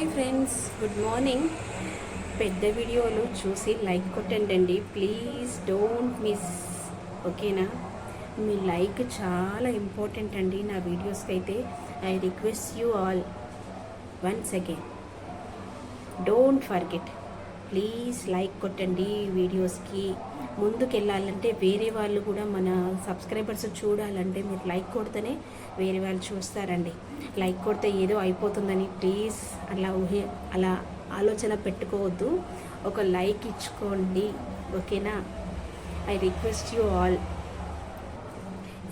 Hi friends good morning. పెద్ద వీడియోలు చూసి లైక్ కొట్టండి ప్లీజ్ డోంట్ మిస్. ఓకేనా? మీ లైక్ చాలా ఇంపార్టెంట్ అండి నా వీడియోస్కి అయితే. I request you all once again. Don't forget. Please like కొట్టండి వీడియోస్కి. ముందుకెళ్ళాలంటే వేరే వాళ్ళు కూడా మన సబ్స్క్రైబర్స్ చూడాలంటే మీరు లైక్ కొడితేనే వేరే వాళ్ళు చూస్తారండి. లైక్ కొడితే ఏదో అయిపోతుందని ప్లీజ్ అలా ఊహి అలా ఆలోచన పెట్టుకోవద్దు. ఒక లైక్ ఇచ్చుకోండి ఓకేనా? I request you all.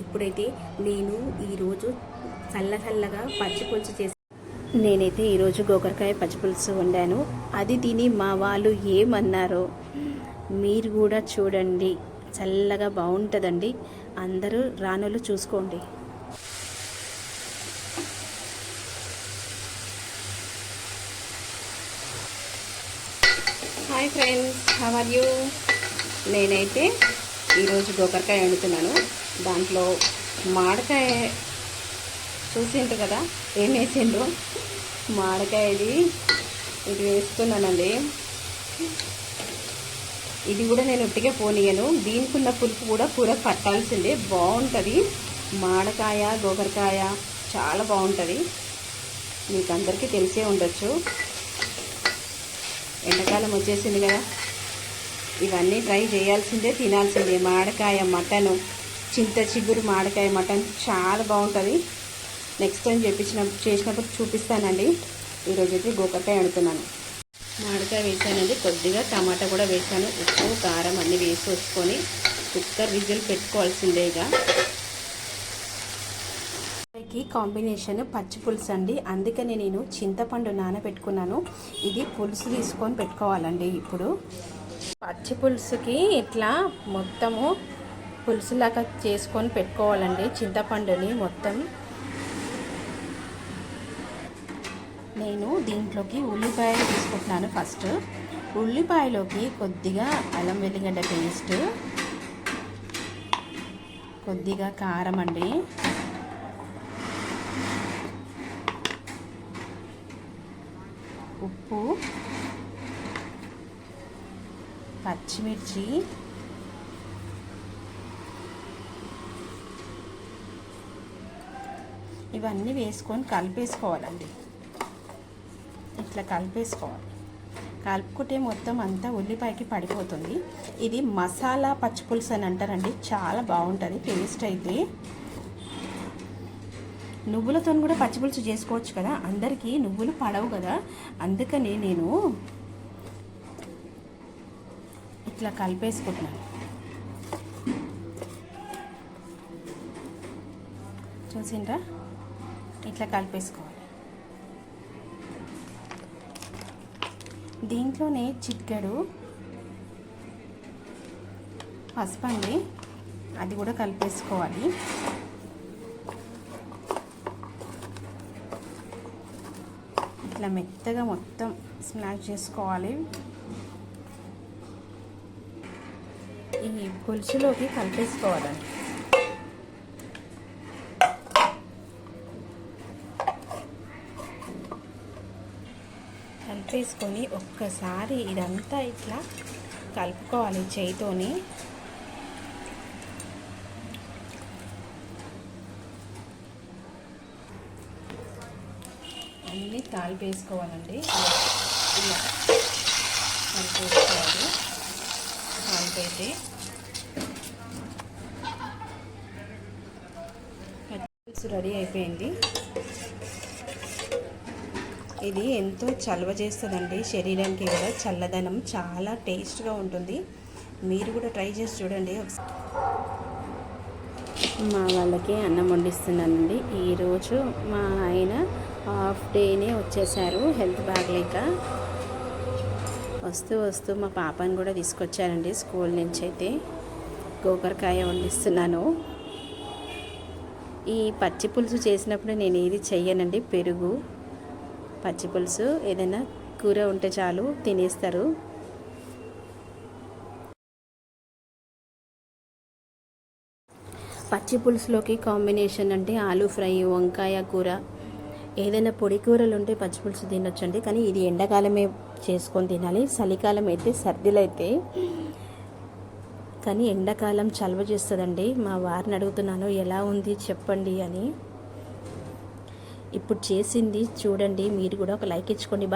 ఇప్పుడైతే నేను ఈరోజు చల్ల చల్లగా పచ్చి పులుసు చేసి నేనైతే ఈరోజు గోకరకాయ పచ్చిపులుసు వండాను. అది తిని మా వాళ్ళు ఏమన్నారో మీరు కూడా చూడండి. చల్లగా బాగుంటుందండి. అందరూ రానులు చూసుకోండి. Hi friends how are you నేనైతే ఈరోజు గోకరకాయ వండుతున్నాను. దాంట్లో మామిడికాయ చూసిండ్రు కదా ఏం వేసిండ్రు మామిడికాయది ఇది వేస్తున్నానండి. ఇది కూడా నేను ఉట్టిగా పోనీయను. దీనికి ఉన్న పులుపు కూడా కూర పట్టాల్సిందే. బాగుంటుంది. మామిడికాయ గోకరకాయ చాలా బాగుంటుంది. మీకు అందరికీ తెలిసే ఉండొచ్చు. ఎండాకాలం వచ్చేసింది కదా. ఇవన్నీ ట్రై చేయాల్సిందే తినాల్సిందే. మామిడికాయ మటను చింత చిగురు మామిడికాయ మటన్ చాలా బాగుంటుంది. నెక్స్ట్ టైం చేపించిన చేసినప్పుడు చూపిస్తానండి. ఈరోజు అయితే గోకరకాయ వండుతున్నాను. మామిడికాయ వేసానండి. కొద్దిగా టమాటా కూడా వేసాను. ఉప్పు కారం అన్నీ వేసి వచ్చుకొని కుక్కర్ విజిల్ పెట్టుకోవాల్సిందేగా కి కాంబినేషన్ పచ్చి పులుసు అండి. అందుకని నేను చింతపండు నానబెట్టుకున్నాను. ఇది పులుసు తీసుకొని పెట్టుకోవాలండి ఇప్పుడు. పచ్చి పులుసుకి ఇట్లా మొత్తము పులుసులాగా చేసుకొని పెట్టుకోవాలండి. చింతపండుని మొత్తం నేను దీంట్లోకి ఉల్లిపాయలు తీసుకుంటున్నాను ఫస్ట్. ఉల్లిపాయలోకి కొద్దిగా అల్లం వెల్లిగడ్డ పేస్ట్ కొద్దిగా కారం అండి. ఉప్పు పచ్చిమిర్చి ఇవన్నీ వేసుకొని కలిపేసుకోవాలండి. ఇట్లా కలిపేసుకోవాలి. కలుపుకుంటే మొత్తం అంతా ఉల్లిపాయకి పడిపోతుంది. ఇది మసాలా పచ్చిపులుసు అని అంటారండి. చాలా బాగుంటుంది టేస్ట్ అయితే. నువ్వులతో కూడా పచ్చిపులుసు చేసుకోవచ్చు కదా? అందరికీ నువ్వులు పడవు కదా? అందుకని నేను ఇట్లా కలిపేసుకుంటున్నాను. చూసిండ్రా? ఇట్లా కలిపేసుకోవాలి. దీంట్లోనే చిక్కడు పసుపు అండి అది కూడా కలిపేసుకోవాలి. ఇట్లా మెత్తగా మొత్తం స్నాక్ చేసుకోవాలి. ఈ పులుసులోకి కలిపేసుకోవాలండి. తీసుకొని ఒక్కసారి ఇదంతా ఇట్లా కలుపుకోవాలి చేయితోని. అన్నీ తాలిపేసుకోవాలండి. ఇలా కలిపేసుకోవాలి. తాలిపైతే రెడీ అయిపోయింది. ఇది ఎంతో చలవ చేస్తుందండి శరీరానికి కూడా. చల్లదనం చాలా టేస్ట్గా ఉంటుంది. మీరు కూడా ట్రై చేసి చూడండి మా వాళ్ళకి అన్నం వండిస్తున్నానండి. ఈరోజు మా ఆయన హాఫ్ డేనే వచ్చేసారు హెల్త్ బాగలేక. వస్తూ వస్తూ మా పాపని కూడా తీసుకొచ్చారండి స్కూల్ నుంచి అయితే. గోకరకాయ వండిస్తున్నాను. ఈ పచ్చి పులుసు చేసినప్పుడు నేను ఏది చెయ్యనండి? పెరుగు. పచ్చి పులుసు ఏదైనా కూర ఉంటే చాలు తినేస్తారు. పచ్చి పులుసులోకి కాంబినేషన్ అంటే ఆలు ఫ్రై వంకాయ కూర. ఏదైనా పొడి కూరలు ఉంటే పచ్చిపులుసు తినొచ్చండి కానీ ఇది ఎండాకాలమే చేసుకొని తినాలి. చలికాలం అయితే సర్దిలు అయితే కానీ ఎండాకాలం చలవ చేస్తుందండి. మా వారిని అడుగుతున్నాను ఎలా ఉంది? చెప్పండి అని. ఇప్పుడు చేసింది చూడండి మీరు కూడా ఒక లైక్ ఇచ్చుకోండి.